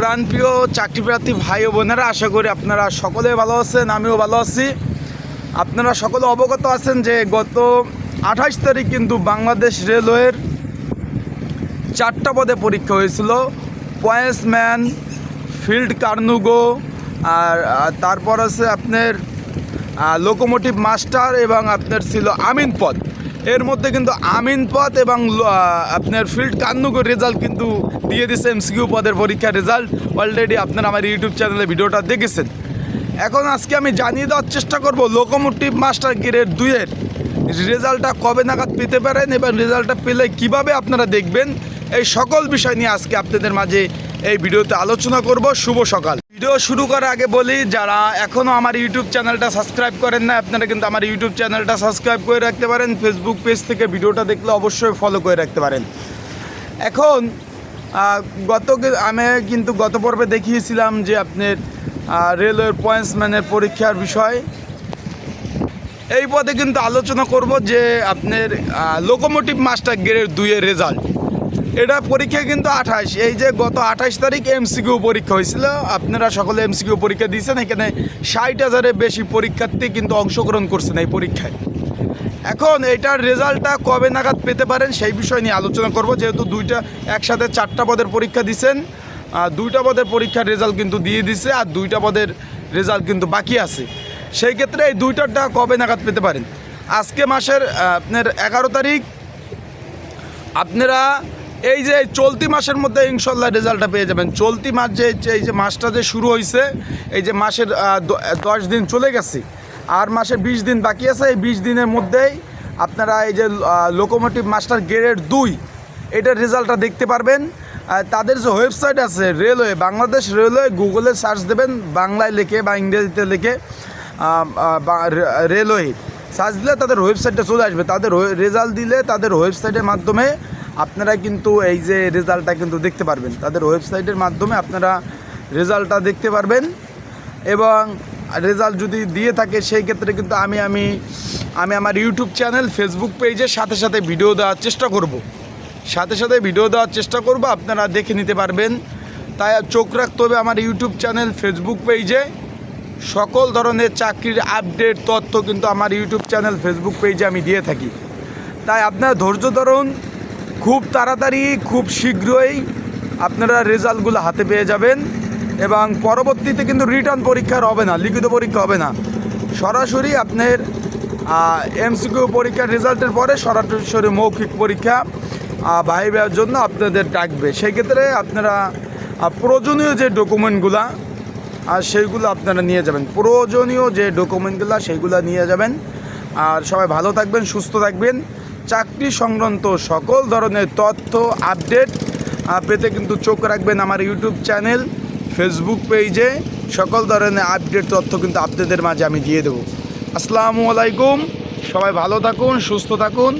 প্রাণপ্রিয় চাকরিপ্রার্থী ভাই ও বোনেরা, আশা করি আপনারা সকলে ভালো আছেন, আমিও ভালো আছি। আপনারা সকলে অবগত আছেন যে গত আঠাশ তারিখ কিন্তু বাংলাদেশ রেলওয়ের চারটা পদে পরীক্ষা হয়েছিল। পয়েন্টসম্যান ফিল্ড কার্নুগো, আর তারপর আছে আপনার লোকোমোটিভ মাস্টার এবং আপনার ছিল আমিন পদ। এর মধ্যে কিন্তু আমিন পদ এবং আপনার ফিল্ড কার্নুগোর রেজাল্ট কিন্তু দিয়ে দিচ্ছে এমসিকিউ পদের পরীক্ষার রেজাল্ট অলরেডি আপনারা আমার ইউটিউব চ্যানেলে ভিডিওটা দেখেছেন। এখন আজকে আমি জানিয়ে দেওয়ার চেষ্টা করব লোকোমোটিভ মাস্টার গ্রেড দুইয়ের রেজাল্টটা কবে নাগাদ পেতে পারেন এবং রেজাল্টটা পেলে কীভাবে আপনারা দেখবেন। এই সকল বিষয় নিয়ে আজকে আপনাদের মাঝে এই ভিডিওতে আলোচনা করব। শুভ সকাল। ভিডিও শুরু করার আগে বলি, যারা এখনও আমার ইউটিউব চ্যানেলটা সাবস্ক্রাইব করেন না আপনারা কিন্তু আমার ইউটিউব চ্যানেলটা সাবস্ক্রাইব করে রাখতে পারেন। ফেসবুক পেজ থেকে ভিডিওটা দেখলে অবশ্যই ফলো করে রাখতে পারেন। এখন গত আমি কিন্তু গত পর্বে দেখিয়েছিলাম যে আপনার রেলওয়ের পয়েন্টসম্যানের পরীক্ষার বিষয়। এই পদে কিন্তু আলোচনা করব যে আপনার লোকোমোটিভ মাস্টার গ্রেড দুইয়ের রেজাল্ট এটা পরীক্ষা কিন্তু আঠাশ। এই যে গত আঠাশ তারিখ এমসিকিউ পরীক্ষা হয়েছিল। আপনারা সকলে এমসিকিউ পরীক্ষা দিয়েছেন। এখানে ষাট হাজারের বেশি পরীক্ষার্থী কিন্তু অংশগ্রহণ করছেন এই পরীক্ষায়। এখন এটার রেজাল্টটা কবে নাগাদ পেতে পারেন সেই বিষয় নিয়ে আলোচনা করব। যেহেতু দুইটা একসাথে চারটা পদের পরীক্ষা দিছেন দুইটা পদের পরীক্ষার রেজাল্ট কিন্তু দিয়ে দিছে আর দুইটা পদের রেজাল্ট কিন্তু বাকি আছে। সেই ক্ষেত্রে এই দুইটারটা কবে নাগাদ পেতে পারেন? আজকে মাসের আপনার এগারো তারিখ। আপনারা এই যে চলতি মাসের মধ্যে ইনশাল্লাহ রেজাল্টটা পেয়ে যাবেন। চলতি মাস যে এই যে মাসটা যে শুরু হয়েছে এই যে মাসের দশ দিন চলে গেছে, আর মাসে বিশ দিন বাকি আছে, এই বিশ দিনের মধ্যেই আপনারা এই যে লোকোমোটিভ মাস্টার গ্রেড দুই, এটার রেজাল্টটা দেখতে পারবেন। তাদের যে ওয়েবসাইট আছে, রেলওয়ে, বাংলাদেশ রেলওয়ে, গুগলে সার্চ দেবেন, বাংলায় লিখে বা ইংরেজিতে লিখে রেলওয়ে, সার্চ দিলে তাদের ওয়েবসাইটটা চলে আসবে। তাদের রেজাল্ট দিলে তাদের ওয়েবসাইটের মাধ্যমে আপনারা কিন্তু এই যে রেজাল্টটা কিন্তু দেখতে পারবেন। তাদের ওয়েবসাইটের মাধ্যমে আপনারা রেজাল্টটা দেখতে পারবেন এবং রেজাল্ট যদি দিয়ে থাকে, সেই ক্ষেত্রে কিন্তু আমি আমি আমি আমার ইউটিউব চ্যানেল, ফেসবুক পেজের সাথে সাথে ভিডিও দেওয়ার চেষ্টা করব। সাথে সাথে ভিডিও দেওয়ার চেষ্টা করব, আপনারা দেখে নিতে পারবেন। তাই চোখ রাখতে হবে আমার ইউটিউব চ্যানেল, ফেসবুক পেজে। সকল ধরনের চাকরির আপডেট, তথ্য কিন্তু আমার ইউটিউব চ্যানেল, ফেসবুক পেজে আমি দিয়ে থাকি। তাই আপনারা ধৈর্য ধরুন খুব তাড়াতাড়ি, খুব শীঘ্রই আপনারা রেজাল্টগুলো হাতে পেয়ে যাবেন এবং পরবর্তীতে কিন্তু রিটার্ন পরীক্ষার হবে না, লিখিত পরীক্ষা হবে না। সরাসরি আপনার এমসিকিউ পরীক্ষার রেজাল্টের পরে সরাসরি মৌখিক পরীক্ষা ভাইবার জন্য আপনাদের ডাকবে। সেক্ষেত্রে আপনারা প্রয়োজনীয় যে ডকুমেন্টগুলা আর সেইগুলো আপনারা নিয়ে যাবেন। প্রয়োজনীয় যে ডকুমেন্টগুলো, সেইগুলো নিয়ে যাবেন। আর সবাই ভালো থাকবেন, সুস্থ থাকবেন। চাকরি সংক্রান্ত সকল ধরনের তথ্য আপডেট পেতে কিন্তু চোখ রাখবেন আমার ইউটিউব চ্যানেল ফেসবুক পেজে সকল ধরনের আপডেট তথ্য কিন্তু আপনাদের মাঝে আমি দিয়ে দেবো। আসসালামু আলাইকুম। সবাই ভালো থাকুন, সুস্থ থাকুন।